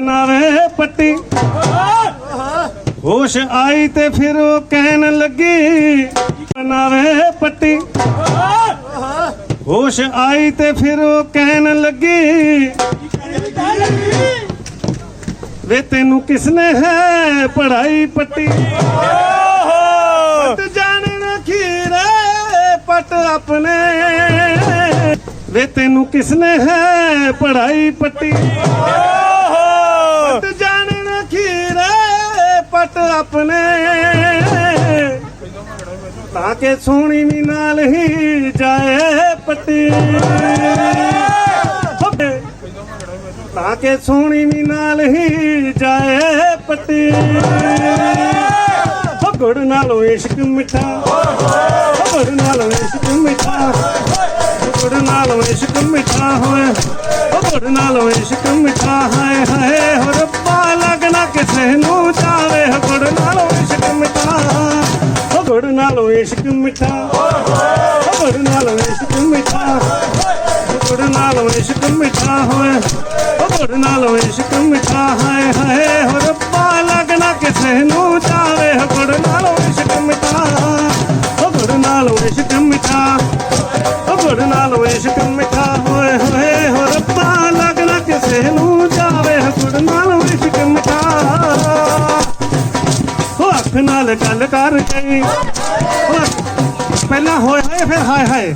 ਨਾਵੇ ਪੱਟੀ। ਹੋਸ਼ ਆਈ ਤੇ ਫਿਰ ਉਹ ਕਹਿਣ ਲੱਗੀ, ਨਾਵੇ ਪੱਟੀ। ਹੋਸ਼ ਆਈ ਤੇ ਫਿਰ ਉਹ ਕਹਿਣ ਲੱਗੀ, ਵੇ ਤੈਨੂੰ ਕਿਸਨੇ ਹੈ ਪੜਾਈ ਪੱਟੀ? ਪੱਟ ਜਾਣੇ ਖੀਰੇ, ਪੱਟ ਆਪਣੇ। ਵੇ ਤੈਨੂੰ ਕਿਸਨੇ ਹੈ ਪੜਾਈ ਪੱਟੀ? ਆਪਣੇ। ਤਾਂ ਕਿ ਸੋਹਣੀ ਵੀ ਨਾਲ ਹੀ ਜਾਏ ਪੱਟੀ। ਤਾਂ ਕਿ ਸੋਹਣੀ ਵੀ ਨਾਲ ਹੀ ਜਾਏ ਪੱਟੀ। ਹੋ ਗੁੜ ਨਾਲੋਂ ਇਸ਼ਕ ਮਿੱਠਾ। ਹੋ ਗੁੜ ਨਾਲੋਂ ਇਸ਼ਕ ਮਿੱਠਾ। ਗੁੜ ਨਾਲੋਂ ਇਸ਼ਕ ਮਿੱਠਾ ਹੋਏ। ਹੋ ਗੁੜ ਨਾਲੋਂ ਇਸ਼ਕ ਮਿੱਠਾ ਹੈ ਹੋ ਗੁੜ ਨਾਲੋਂ ਇਸ਼ਕ ਮਿੱਠਾ ਹੋ ਗੁੜ ਨਾਲੋਂ ਇਸ਼ਕ ਮਿੱਠਾ ਗੁੜ ਨਾਲੋਂ ਇਸ਼ਕ ਮਿੱਠਾ ਹੋਏ ਉਹ ਗੁੜ ਨਾਲੋਂ ਇਸ਼ਕ ਮਿੱਠਾ ਹਾਏ ਹਾਏ ਹੋ ਰੱਬਾ ਲੱਗਣਾ ਕਿਸੇ ਨੂੰ ਚਾਵੇ ਹੋ ਗੁੜ ਨਾਲੋਂ ਇਸ਼ਕ ਮਿੱਠਾ ਉਹ ਅੱਖ ਨਾਲ ਗੱਲ ਕਰ ਗਈ ਪਹਿਲਾਂ ਹੋਏ ਹਾਏ ਫਿਰ ਹਾਏ ਹਾਏ।